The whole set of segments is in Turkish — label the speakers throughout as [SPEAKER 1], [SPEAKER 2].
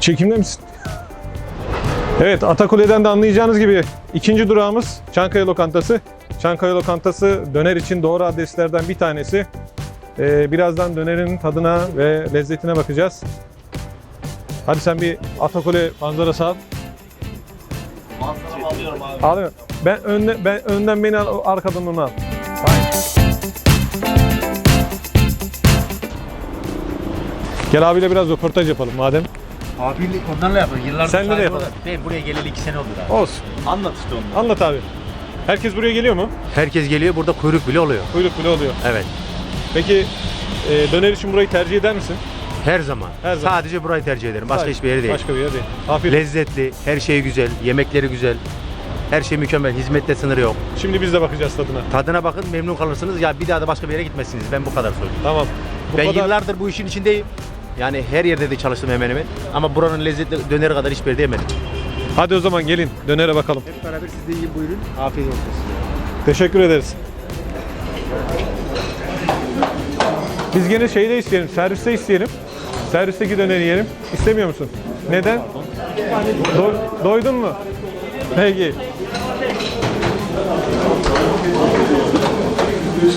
[SPEAKER 1] Çekimde misin? Evet Atakule'den de anlayacağınız gibi ikinci durağımız Çankaya Lokantası. Çankaya Lokantası döner için doğru adreslerden bir tanesi. Ee, birazdan dönerin tadına ve lezzetine bakacağız. Hadi sen bir Atakule manzarası al.
[SPEAKER 2] Manzaramı alıyorum abi.
[SPEAKER 1] Al. Ben önden, ben önden beni al, arkadan onu al. Gel abiyle biraz röportaj yapalım madem.
[SPEAKER 3] Abilik onlarla yapıyor. Yıllardır
[SPEAKER 1] Senle de yapalım.
[SPEAKER 3] Ben buraya geleli iki sene oldu abi.
[SPEAKER 1] Olsun.
[SPEAKER 2] Anlat işte onu.
[SPEAKER 1] Anlat abi. Herkes buraya geliyor mu?
[SPEAKER 3] Herkes geliyor burada kuyruk bile oluyor.
[SPEAKER 1] Kuyruk bile oluyor.
[SPEAKER 3] Evet.
[SPEAKER 1] Peki e, döner için burayı tercih eder misin?
[SPEAKER 3] Her zaman.
[SPEAKER 1] Her zaman.
[SPEAKER 3] Sadece burayı tercih ederim. Başka
[SPEAKER 1] Hayır,
[SPEAKER 3] hiçbir yeri değil.
[SPEAKER 1] Başka bir yer değil. Afiyet.
[SPEAKER 3] Lezzetli, her şey güzel, yemekleri güzel. Her şey mükemmel, hizmette sınırı yok.
[SPEAKER 1] Şimdi biz de bakacağız tadına.
[SPEAKER 3] Tadına bakın memnun kalırsınız. Ya bir daha da başka bir yere gitmezsiniz. Ben bu kadar söyleyeyim.
[SPEAKER 1] Tamam. Bu
[SPEAKER 3] ben
[SPEAKER 1] kadar-
[SPEAKER 3] yıllardır bu işin içindeyim. Yani her yerde de çalıştım hemen hemen. Ama buranın lezzetli döneri kadar hiçbir yerde yemedim.
[SPEAKER 1] Hadi o zaman gelin dönere bakalım.
[SPEAKER 3] Hep beraber siz de yiyin buyurun. Afiyet olsun size.
[SPEAKER 1] Teşekkür ederiz. Biz gene şeyde isteyelim, serviste isteyelim. Servisteki döneri yiyelim. İstemiyor musun? Neden? Do- doydun mu? Peki.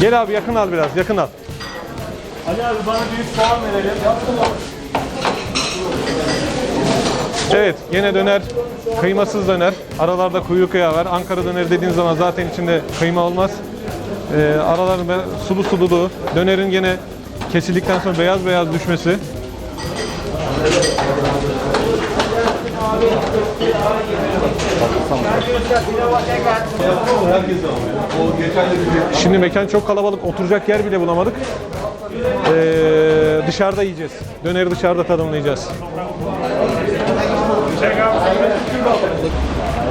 [SPEAKER 1] Gel abi yakın al biraz, yakın al. Ali abi bana büyük soğan verelim. Evet, yine döner. Kıymasız döner. Aralarda kuyruk yağı var. Ankara döneri dediğin zaman zaten içinde kıyma olmaz. Ee, aralarında sulu sululuğu. Dönerin yine kesildikten sonra beyaz beyaz düşmesi. Şimdi mekan çok kalabalık. Oturacak yer bile bulamadık. Ee, dışarıda yiyeceğiz. Döneri dışarıda tadımlayacağız.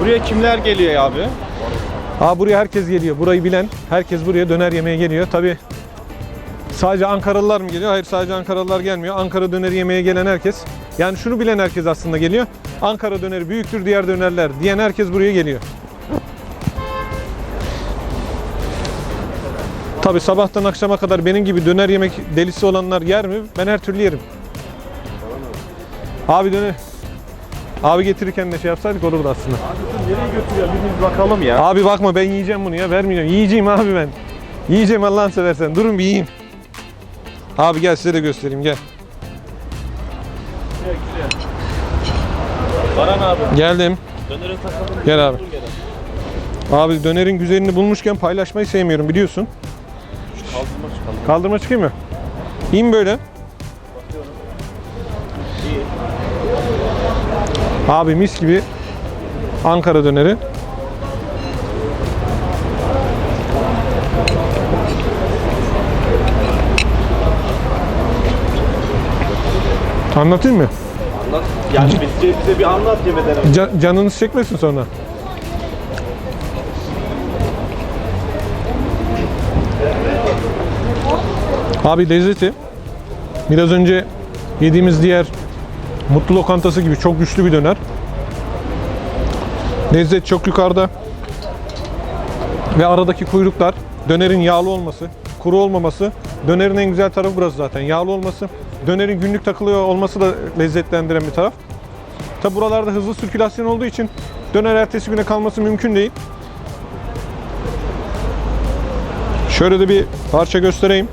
[SPEAKER 2] Buraya kimler geliyor abi?
[SPEAKER 1] Aa buraya herkes geliyor. Burayı bilen herkes buraya döner yemeye geliyor. Tabi sadece Ankaralılar mı geliyor? Hayır sadece Ankaralılar gelmiyor. Ankara döneri yemeye gelen herkes. Yani şunu bilen herkes aslında geliyor. Ankara döneri büyüktür diğer dönerler diyen herkes buraya geliyor. Tabi sabahtan akşama kadar benim gibi döner yemek delisi olanlar yer mi? Ben her türlü yerim. Abi döner. Abi getirirken de şey yapsaydık olurdu aslında.
[SPEAKER 2] Nereye götürüyor? Bir biz bakalım ya.
[SPEAKER 1] Abi bakma ben yiyeceğim bunu ya vermeyeceğim. Yiyeceğim abi ben. Yiyeceğim Allah'ını seversen. Durun bir yiyeyim. Abi gel size de göstereyim gel.
[SPEAKER 2] Baran abi.
[SPEAKER 1] Geldim.
[SPEAKER 2] Dönere takalım.
[SPEAKER 1] Gel abi. Abi dönerin güzelini bulmuşken paylaşmayı sevmiyorum biliyorsun.
[SPEAKER 2] Kaldırma çıkalım.
[SPEAKER 1] Kaldırma çıkayım mı? İyiyim böyle. Abi mis gibi Ankara döneri. Anlatayım mı?
[SPEAKER 2] Anlat. Yani bize, bize bir anlat yemeden önce.
[SPEAKER 1] Can, canınız çekmesin sonra. Abi lezzeti biraz önce yediğimiz diğer Mutlu Lokantası gibi çok güçlü bir döner. Lezzet çok yukarıda. Ve aradaki kuyruklar, dönerin yağlı olması, kuru olmaması. Dönerin en güzel tarafı burası zaten. Yağlı olması. Dönerin günlük takılıyor olması da lezzetlendiren bir taraf. Tabi buralarda hızlı sirkülasyon olduğu için döner ertesi güne kalması mümkün değil. Şöyle de bir parça göstereyim.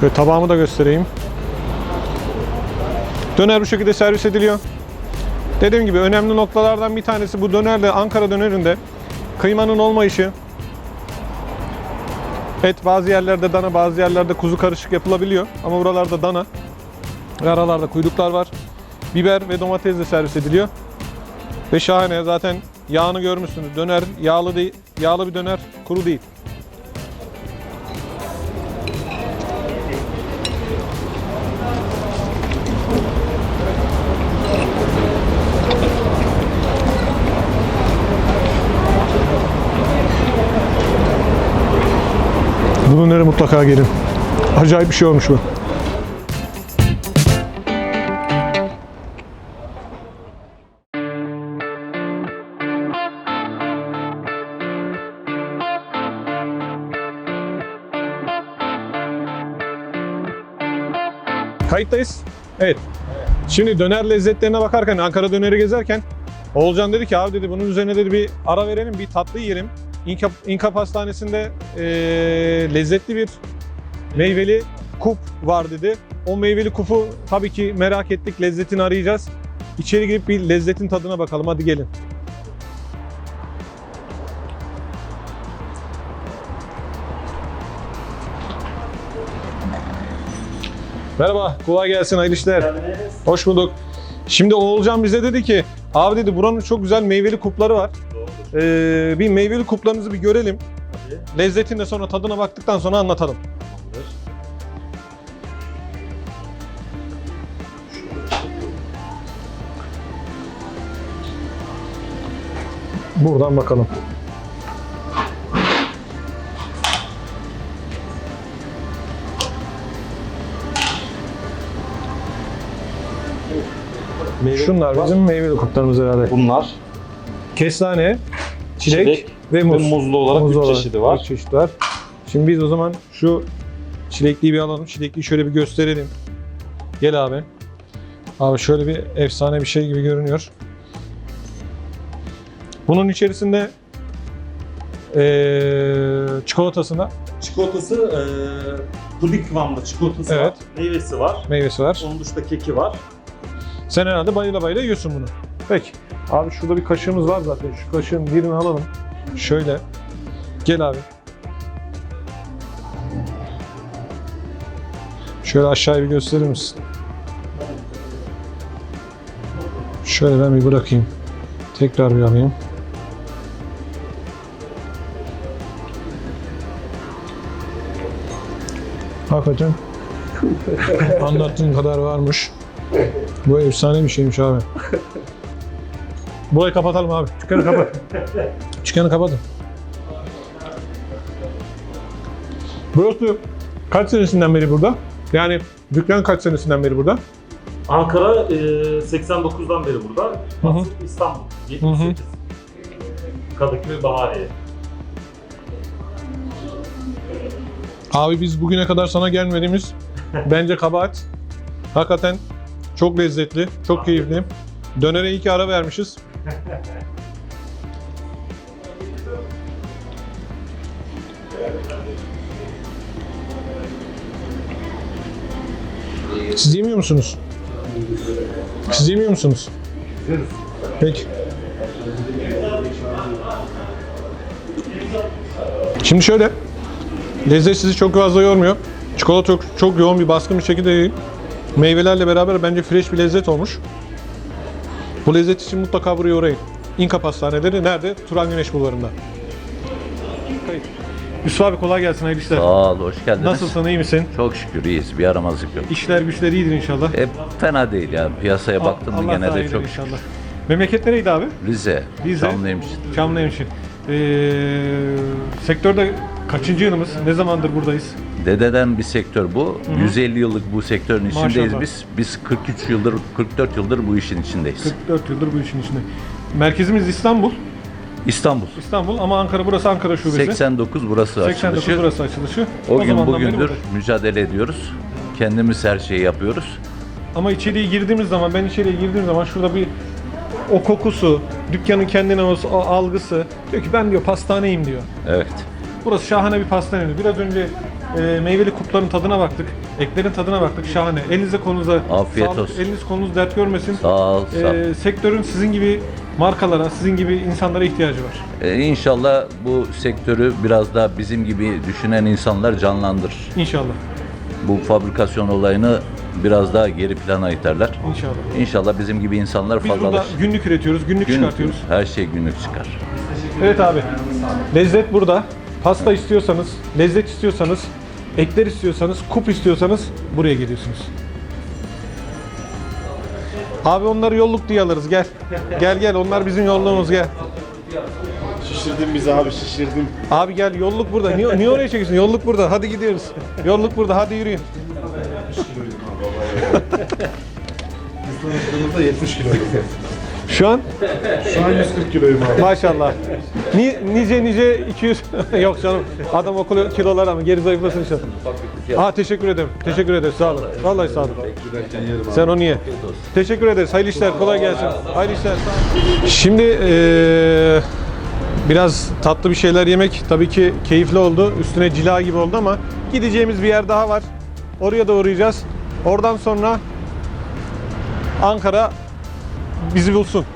[SPEAKER 1] Şöyle tabağımı da göstereyim. Döner bu şekilde servis ediliyor. Dediğim gibi önemli noktalardan bir tanesi bu dönerde Ankara dönerinde kıymanın olmayışı. Et bazı yerlerde dana bazı yerlerde kuzu karışık yapılabiliyor ama buralarda dana. Ve aralarda kuyruklar var. Biber ve domatesle servis ediliyor. Ve şahane zaten yağını görmüşsünüz. Döner yağlı değil, yağlı bir döner, kuru değil. Mutlaka gelin. Acayip bir şey olmuş bu. Kayıttayız. Evet. Şimdi döner lezzetlerine bakarken, Ankara döneri gezerken Oğulcan dedi ki abi dedi bunun üzerine dedi bir ara verelim, bir tatlı yiyelim. İnka, İnka Pastanesi'nde eee, lezzetli bir meyveli kup var dedi. O meyveli kupu tabii ki merak ettik, lezzetini arayacağız. İçeri girip bir lezzetin tadına bakalım. Hadi gelin. Merhaba, kolay gelsin, hayırlı işler. Hoş bulduk. Şimdi Oğulcan bize dedi ki, abi dedi buranın çok güzel meyveli kupları var. Ee, bir meyveli kuplarınızı bir görelim. Lezzetini de sonra tadına baktıktan sonra anlatalım. Buradan bakalım. Şunlar bizim meyveli kuplarımız herhalde.
[SPEAKER 2] Bunlar
[SPEAKER 1] Kestane, çilek,
[SPEAKER 2] çilek
[SPEAKER 1] ve
[SPEAKER 2] ve
[SPEAKER 1] muz.
[SPEAKER 2] muzlu olarak
[SPEAKER 1] Muz
[SPEAKER 2] 3
[SPEAKER 1] olarak
[SPEAKER 2] çeşidi var.
[SPEAKER 1] üç çeşit var. Şimdi biz o zaman şu çilekliyi bir alalım. Çilekliyi şöyle bir gösterelim. Gel abi. Abi şöyle bir efsane bir şey gibi görünüyor. Bunun içerisinde eee çikolatasında
[SPEAKER 4] Çikolatası eee puding kıvamında çikolatası
[SPEAKER 1] Evet.
[SPEAKER 4] var. Meyvesi var.
[SPEAKER 1] meyvesi var.
[SPEAKER 4] Onun dışında keki var.
[SPEAKER 1] Sen herhalde bayıla bayıla yiyorsun bunu. Peki. Abi şurada bir kaşığımız var zaten. Şu kaşığın birini alalım. Şöyle. Gel abi. Şöyle aşağıya bir gösterir misin? Şöyle ben bir bırakayım. Tekrar bir alayım. Hakikaten anlattığın kadar varmış. Bu efsane bir şeymiş abi. Burayı kapatalım abi. Dükkanı kapat. Dükkanı kapatın. Burası kaç senesinden beri burada? Yani dükkan kaç senesinden beri burada?
[SPEAKER 4] Ankara eee 89'dan beri burada.
[SPEAKER 1] Hı hı.
[SPEAKER 4] İstanbul 78. Kadıköy Bahariye.
[SPEAKER 1] Abi biz bugüne kadar sana gelmediğimiz bence kabahat. Hakikaten çok lezzetli, çok keyifli. Dönere iyi ki ara vermişiz. Siz yemiyor musunuz? Siz yemiyor musunuz? Peki. Şimdi şöyle, Lezzet sizi çok fazla yormuyor. Çikolata çok, çok yoğun bir baskın bir şekilde değil. Meyvelerle beraber bence fresh bir lezzet olmuş. Bu lezzet için mutlaka buraya uğrayın. İnka Pastaneleri nerede? Turan Güneş Bulvarı'nda. Kayıt. Yusuf abi kolay gelsin hayırlı işler.
[SPEAKER 5] Sağ ol, hoş geldiniz.
[SPEAKER 1] Nasılsın iyi misin?
[SPEAKER 5] Çok şükür iyiyiz, bir yaramazlık yok.
[SPEAKER 1] İşler güçler iyidir inşallah.
[SPEAKER 5] E, fena değil ya, piyasaya baktım mı
[SPEAKER 1] Allah
[SPEAKER 5] gene
[SPEAKER 1] daha
[SPEAKER 5] de
[SPEAKER 1] iyidir
[SPEAKER 5] çok
[SPEAKER 1] inşallah. Memleket nereydi abi?
[SPEAKER 5] Rize,
[SPEAKER 1] Rize.
[SPEAKER 5] Çamlıymış.
[SPEAKER 1] Çamlıhemşin. Ee, sektörde kaçıncı yılımız? Ne zamandır buradayız?
[SPEAKER 5] Dededen bir sektör bu. 150 yıllık bu sektörün içindeyiz
[SPEAKER 1] Maşallah.
[SPEAKER 5] biz. Biz 43 yıldır, 44 yıldır bu işin içindeyiz.
[SPEAKER 1] 44 yıldır bu işin içinde. Merkezimiz İstanbul.
[SPEAKER 5] İstanbul.
[SPEAKER 1] İstanbul ama Ankara burası Ankara şubesi.
[SPEAKER 5] 89 burası
[SPEAKER 1] 89
[SPEAKER 5] açılışı.
[SPEAKER 1] burası açılışı.
[SPEAKER 5] O, gün
[SPEAKER 1] zamandan beri
[SPEAKER 5] bugündür mücadele ediyoruz. Kendimiz her şeyi yapıyoruz.
[SPEAKER 1] Ama içeriye girdiğimiz zaman, ben içeriye girdiğim zaman şurada bir o kokusu, dükkanın kendine o o algısı. Diyor ki ben diyor pastaneyim diyor.
[SPEAKER 5] Evet.
[SPEAKER 1] Burası şahane bir pastane. diyor. Biraz önce e, meyveli kupların tadına baktık. Eklerin tadına baktık. Şahane. Elinize kolunuza
[SPEAKER 5] Afiyet
[SPEAKER 1] sağlık.
[SPEAKER 5] olsun.
[SPEAKER 1] Eliniz kolunuz dert görmesin.
[SPEAKER 5] Sağ ol, sağ ol.
[SPEAKER 1] E, sektörün sizin gibi markalara, sizin gibi insanlara ihtiyacı var.
[SPEAKER 5] Ee, inşallah bu sektörü biraz da bizim gibi düşünen insanlar canlandırır.
[SPEAKER 1] İnşallah.
[SPEAKER 5] Bu fabrikasyon olayını biraz daha geri plana iterler.
[SPEAKER 1] İnşallah.
[SPEAKER 5] İnşallah bizim gibi insanlar
[SPEAKER 1] Biz burada
[SPEAKER 5] fazlalaşır.
[SPEAKER 1] günlük üretiyoruz, günlük,
[SPEAKER 5] Günlük,
[SPEAKER 1] çıkartıyoruz.
[SPEAKER 5] her şey günlük çıkar.
[SPEAKER 1] Evet abi. Lezzet burada. Pasta istiyorsanız, lezzet istiyorsanız, ekler istiyorsanız, kup istiyorsanız buraya geliyorsunuz. Abi onları yolluk diye alırız gel. Gel gel onlar bizim yolluğumuz gel.
[SPEAKER 2] Şişirdin bizi abi şişirdin.
[SPEAKER 1] Abi gel yolluk burada. Niye, niye oraya çekiyorsun? Yolluk burada. Hadi gidiyoruz. Yolluk burada. Hadi yürüyün.
[SPEAKER 2] Burada 70 kilo.
[SPEAKER 1] Şu an
[SPEAKER 2] Şu an 140 kiloyum abi.
[SPEAKER 1] maşallah. Ni, nice nice 200 yok canım. Adam okulu kilolar ama geri zayıflasın inşallah. Aa teşekkür ederim. Teşekkür ederiz. Sağ olun. Vallahi sağ olun. Sen onu ye. Teşekkür ederiz. Hayırlı işler. Kolay gelsin. Hayırlı işler. Şimdi eee, biraz tatlı bir şeyler yemek tabii ki keyifli oldu. Üstüne cila gibi oldu ama gideceğimiz bir yer daha var. Oraya da uğrayacağız. Oradan sonra Ankara bizi bulsun.